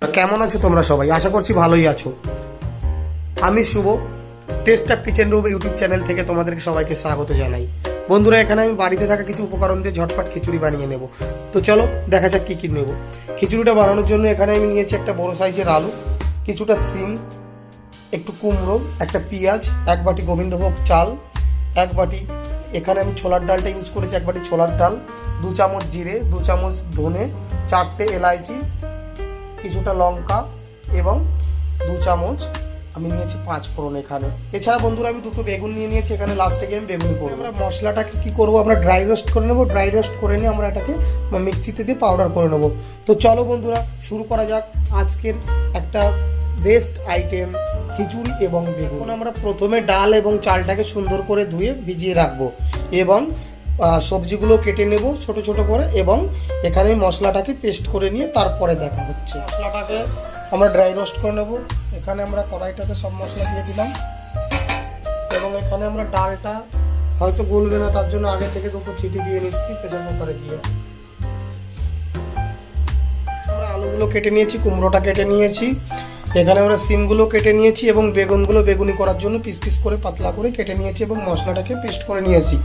কেমন আছো তোমরা সবাই? আশা করছি ভালোই আছো। আমি Shubho taste of kitchen room YouTube channel থেকে তোমাদেরকে সবাইকে স্বাগত জানাই। বন্ধুরা, এখানে আমি বাড়িতে থাকা কিছু উপকরণ দিয়ে ঝটপট খিচুড়ি বানিয়ে নেব। তো চলো, দেখা যাক কী কী নেব। খিচুড়িটা বানানোর জন্য এখানে আমি নিয়েছি একটা বড় সাইজের আলু, কিছুটা সিম, একটু কুমড়ো, একটা পেঁয়াজ, এক বাটি গোবিন্দভোগ চাল, এক বাটি, এখানে আমি ছোলার ডালটা ইউজ করেছি, এক বাটি ছোলার ডাল, দু চামচ জিরে, দু চামচ ধনে, চারটে এলাইচি কিছুটা লঙ্কা এবং দু চামচ আমি নিয়েছি পাঁচ ফোড়ন এখানে। এছাড়া বন্ধুরা, আমি দুটো বেগুন নিয়ে নিয়েছি, এখানে লাস্টে গিয়ে আমি বেগুনি করব। আমরা মশলাটাকে কী করব? আমরা ড্রাই রোস্ট করে নেব। ড্রাই রোস্ট করে নিয়ে আমরা এটাকে মিক্সিতে দিয়ে পাউডার করে নেব। তো চলো বন্ধুরা, শুরু করা যাক আজকের একটা বেস্ট আইটেম খিচুড়ি এবং বেগুন। আমরা প্রথমে ডাল এবং চালটাকে সুন্দর করে ধুয়ে ভিজিয়ে রাখব এবং সবজিগুলো কেটে নেব ছোট ছোট করে এবং এখানে মশলাটাকে পেস্ট করে নিয়ে তারপরে দেখা হচ্ছে। মশলাটাকে আমরা ড্রাই রোস্ট করে নেব। এখানে আমরা কড়াইটাতে সব মশলা দিয়ে দিলাম। এবং এখানে আমরা ডালটা, হয়তো গলবে না, তার জন্য আগে থেকে দুটো চিটি দিয়ে নিচ্ছি প্রেসার কুকারে দিয়ে। আমরা আলুগুলো কেটে নিয়েছি, কুমড়োটা কেটে নিয়েছি। এখানে আমরা সিমগুলো কেটে নিয়েছি এবং বেগুনগুলো বেগুনি করার জন্য পিস পিস করে পাতলা করে কেটে নিয়েছি এবং মশলাটাকে পেস্ট করে নিয়েছি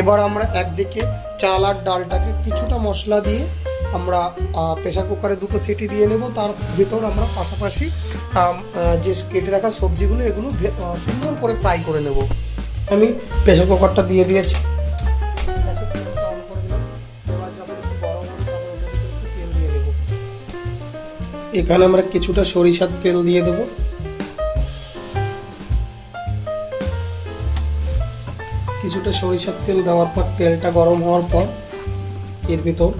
এবার আমরা একদিকে চাল আর ডালটাকে কিছুটা মশলা দিয়ে আমরা প্রেসার কুকারে দুটো সিটি দিয়ে নেব। তার ভিতর আমরা পাশাপাশি যে কেটে রাখা সবজিগুলো, এগুলো সুন্দর করে ফ্রাই করে নেব। আমি প্রেসার কুকারটা দিয়ে দিয়েছি। এখানে আমরা কিছুটা সরিষার তেল দিয়ে দেব। কিছুটা সরিষার তেল দেওয়ার পর তেলটা গরম হওয়ার পর এর ভিতর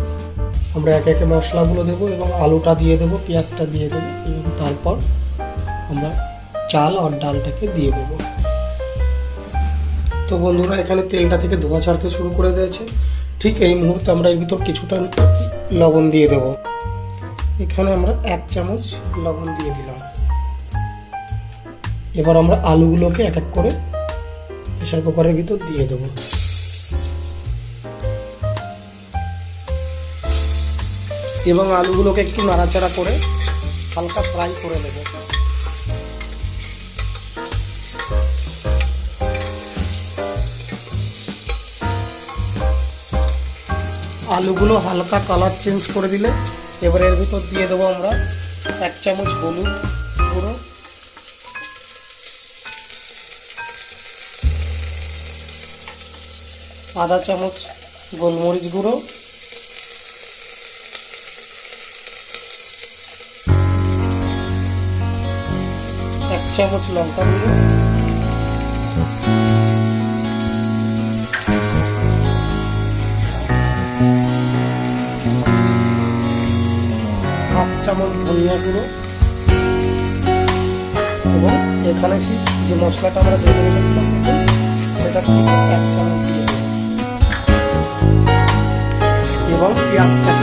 আমরা একে একে মশলাগুলো দেবো এবং আলুটা দিয়ে দেবো, পেঁয়াজটা দিয়ে দেবো এবং তারপর আমরা চাল আর ডালটাকে দিয়ে দেবো। তো বন্ধুরা, এখানে তেলটা থেকে ধোয়া ছাড়তে শুরু করে দিয়েছে। ঠিক এই মুহূর্তে আমরা এর ভিতর কিছুটা লবণ দিয়ে দেবো। এখানে আমরা এক চামচ লবণ দিয়ে দিলাম। এবার আমরা আলুগুলোকে এক এক করে প্রেশার কুকারের ভিতর দিয়ে দেবো। এবং আলুগুলোকে একটু নাড়াচাড়া করে হালকা ফ্রাই করে নেব। আলুগুলো হালকা কালার চেঞ্জ করে দিলে এবার এর ভিতর দিয়ে দেবো আমরা এক চামচ হলুদ গুঁড়ো। আধা চামচ গোলমরিচ গুঁড়ো। এক চামচ লঙ্কা গুঁড়ো। ধনিয়া গুঁড়ো এবং এখানে যে মশলাটা আমরা ধরে সেটা এবং পেঁয়াজটাকে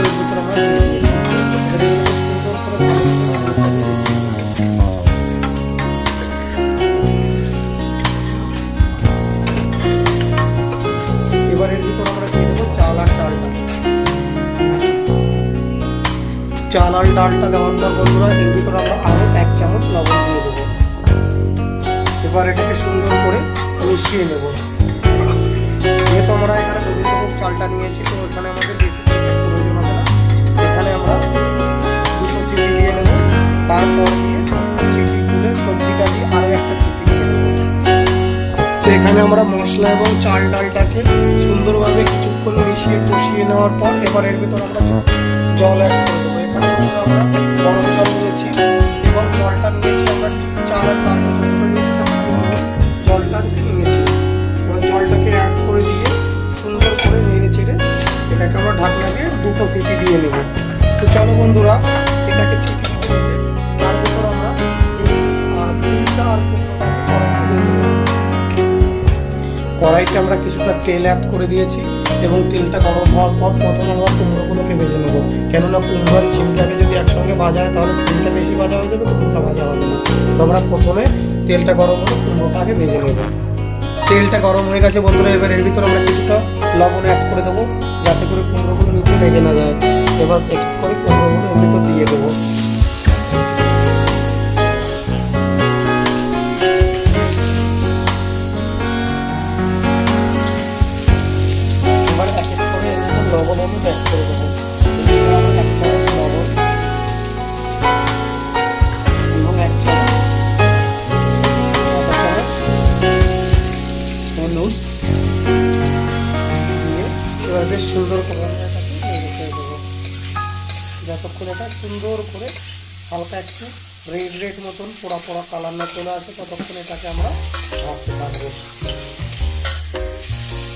চাল আর ডালটা দেওয়ার পর বন্ধুরা এর ভিতরে আমরা আরও এক চামচ লবণ দিয়ে দেবো। এবার এটাকে সুন্দর করে মিশিয়ে নেব। যেহেতু আমরা এখানে গোবিন্দভোগ চালটা নিয়েছি, তো এখানে আমাদের বেশি প্রয়োজন হবে না। এখানে আমরা দুটো সিটি দিয়ে নেব। তারপর দিয়ে সিটি সবজিটা দিয়ে আরও একটা সিটি দিয়ে তো এখানে আমরা মশলা এবং চাল ডালটাকে সুন্দরভাবে কিছুক্ষণ মিশিয়ে কষিয়ে নেওয়ার পর এবার এর ভিতর আমরা জল অ্যাড করে গরম জল নিয়েছি এবং জলটা নিয়েছি আমরা চাল আর জলটা নিয়েছি। এবার জলটাকে অ্যাড করে দিয়ে সুন্দর করে নেড়ে চেড়ে এটাকে আমরা ঢাকনা দুটো সিটি দিয়ে নেব। তো চলো বন্ধুরা, এটাকে দিতে তার কড়াইতে আমরা কিছুটা তেল অ্যাড করে দিয়েছি। এবং তেলটা গরম হওয়ার পর প্রথমে আমরা কুমড়োগুলোকে ভেজে নেব। কেননা কুমড়ো চিমটাকে যদি একসঙ্গে ভাজা হয়, তাহলে সিমটা বেশি ভাজা হয়ে যাবে, কুমড়োটা ভাজা হবে না। তো আমরা প্রথমে তেলটা গরম হলে কুমড়োটা আগে ভেজে নেব। তেলটা গরম হয়ে গেছে বন্ধুরা, এবার এর ভিতরে আমরা কিছুটা লবণ অ্যাড করে দেবো, যাতে করে কুমড়োগুলো নিচে লেগে না যায়। এবার এক করে কুমড়োগুলো এর ভিতর দিয়ে দেবো। হলুদ বেশ সুন্দর করে এটাকে যতক্ষণ এটা সুন্দর করে হালকা একটু রেড রেড মতন পোড়া পোড়া কালার না চলে আসে ততক্ষণ এটাকে আমরা ভাবতে পারব।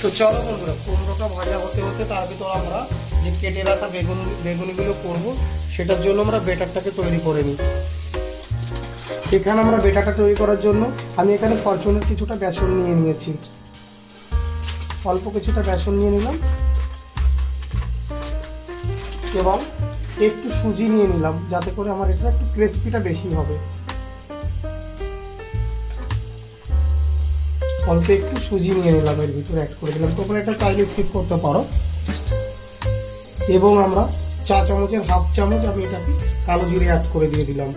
তো চলো বন্ধুরা কুমড়োটা ভাজা হতে হতে তার ভিতর আমরা যে কেটে রাখা বেগুন, বেগুনিগুলো করব, সেটার জন্য আমরা বেটারটাকে তৈরি করে নিই। এখানে আমরা বেটারটা তৈরি করার জন্য আমি এখানে ফরচুনের কিছুটা বেসন নিয়ে নিয়েছি। অল্প কিছুটা বেসন নিয়ে নিলাম। এবং একটু সুজি নিয়ে নিলাম, যাতে করে আমার এটা একটু ক্রিস্পিটা বেশি হবে। অল্প একটু সুজি নিয়ে নিলাম, এর ভিতরে অ্যাড করে দিলাম। তোমরা এটা চাইলে স্কিপ করতে পারো। এবং আমরা চা চামচের হাফ চামচ আমি এটাকে কালো জিরে অ্যাড করে দিয়ে দিলাম।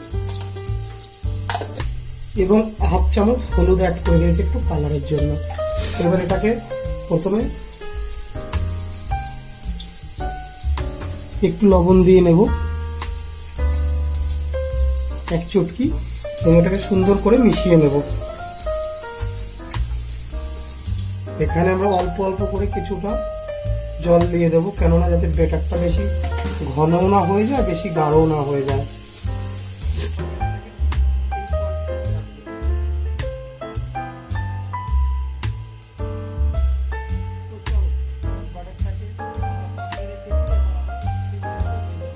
এবং হাফ চামচ হলুদ অ্যাড করে দিয়েছি একটু কালারের জন্য। এবার এটাকে প্রথমে একটু লবণ দিয়ে নেব। এক চটকি, এবং এটাকে সুন্দর করে মিশিয়ে নেব। এখানে আমরা অল্প অল্প করে কিছুটা জল দিয়ে দেবো, কেননা যাতে বেটারটা বেশি ঘনও না হয়ে যায়, বেশি গাঢ়ও না হয়ে যায়।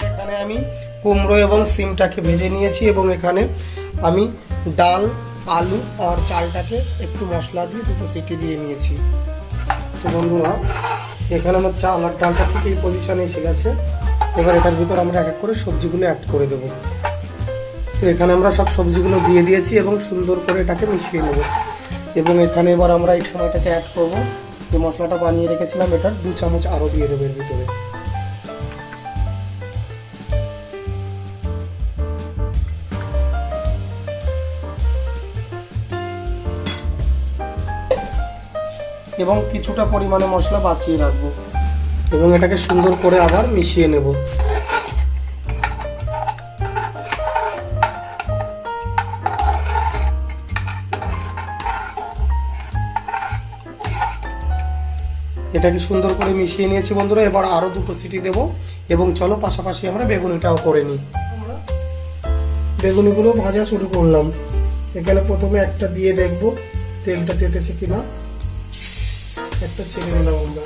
এখানে আমি কুমড়ো এবং সিমটাকে ভেজে নিয়েছি এবং এখানে আমি ডাল আলু আর চালটাকে একটু মশলা দিয়ে দুটো সিটি দিয়ে নিয়েছি। তো বন্ধুরা, এখানে আমার চাল আর ডালটা ঠিক এই পজিশনে এসে গেছে। এবার এটার ভিতর আমরা এক এক করে সবজিগুলো অ্যাড করে দেবো। তো এখানে আমরা সব সবজিগুলো দিয়ে দিয়েছি এবং সুন্দর করে এটাকে মিশিয়ে নেব। এবং এখানে এবার আমরা এই সময়টাতে অ্যাড করব। যে মশলাটা বানিয়ে রেখেছিলাম এটার দু চামচ আরও দিয়ে দেবো এর ভিতরে। এবং কিছুটা পরিমাণে মশলা বাঁচিয়ে রাখব এবং এটাকে সুন্দর করে আবার মিশিয়ে নেব। এটাকে সুন্দর করে মিশিয়ে নিয়েছি বন্ধুরা, এবার আরও দুটো সিটি দেব এবং চলো পাশাপাশি আমরা বেগুনিটাও করে নিই। বেগুনিগুলো ভাজা শুরু করলাম। এখানে প্রথমে একটা দিয়ে দেখব তেলটা তেতেছে কিনা। একটা ছেড়ে নিলাম আমরা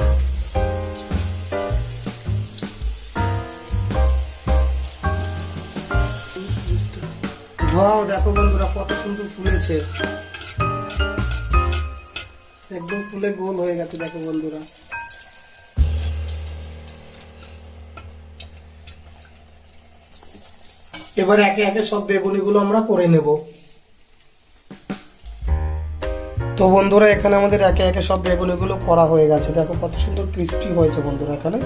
দেখো বন্ধুরা, কত সুন্দর ফুলেছে। একদম ফুলে গোল হয়ে গেছে, দেখো বন্ধুরা। এবার একে একে সব বেগুনিগুলো আমরা করে নেব। তো বন্ধুরা, এখানে আমাদের একে একে সব বেগুনিগুলো করা হয়ে গেছে। দেখো কত সুন্দর ক্রিস্পি হয়েছে বন্ধুরা এখানে।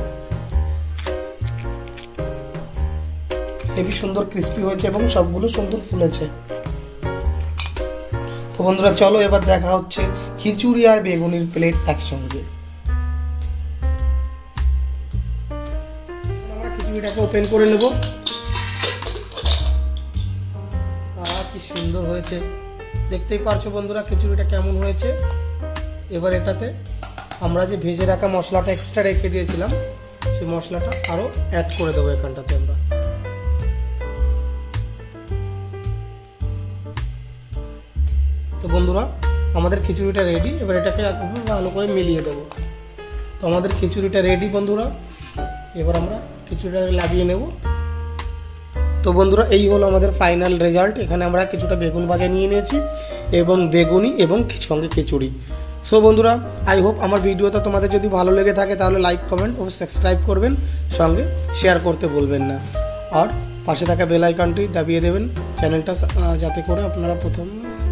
হেবি সুন্দর ক্রিস্পি হয়েছে এবং সবগুলো সুন্দর ফুলেছে। তো বন্ধুরা, চলো এবার দেখা হচ্ছে খিচুড়ি আর বেগুনির প্লেট একসঙ্গে। আমরা খিচুড়িটাকে ওপেন করে নেব। আহ, কি সুন্দর হয়েছে। দেখতেই পারছ বন্ধুরা খিচুড়িটা কেমন হয়েছে। এবার এটাতে আমরা যে ভেজে রাখা মশলাটা এক্সট্রা রেখে দিয়েছিলাম, সেই মশলাটা আরও অ্যাড করে দেবো এখানটাতে আমরা। তো বন্ধুরা, আমাদের খিচুড়িটা রেডি এবার এটাকে ভালো করে মিলিয়ে দেবো। তো আমাদের খিচুড়িটা রেডি বন্ধুরা, এবার আমরা খিচুড়িটা লাগিয়ে নেব। তো বন্ধুরা, এই হলো আমাদের ফাইনাল রেজাল্ট এখানে আমরা কিছুটা বেগুন ভাজা নিয়ে নিয়েছি এবং বেগুনি এবং সঙ্গে খিচুড়ি। সো বন্ধুরা আই হোপ আমার ভিডিওটা তোমাদের যদি ভালো লেগে থাকে, তাহলে লাইক কমেন্ট ও সাবস্ক্রাইব করবেন। সঙ্গে শেয়ার করতে বলবেন না। আর পাশে থাকা বেল দাবিয়ে দেবেন। চ্যানেলটা যাতে করে আপনারা প্রথম